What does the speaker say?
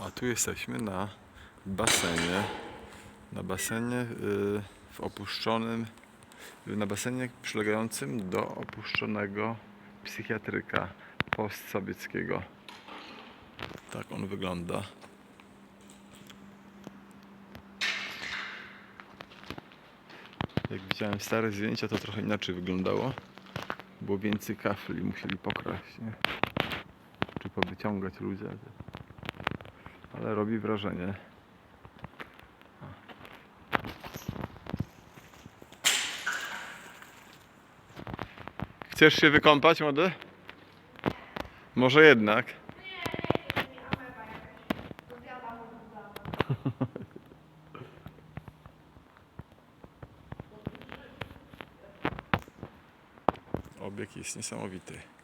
A tu jesteśmy na basenie. Na basenie y, w opuszczonym, na basenie przylegającym do opuszczonego psychiatryka postsowieckiego. Tak on wygląda. Jak widziałem stare zdjęcia, to trochę inaczej wyglądało. Było więcej kafli, musieli pokraść, nie? Czy powyciągać ludzie. Ale robi wrażenie. Chcesz się wykąpać, młody? Może jednak. Obieg jest niesamowity.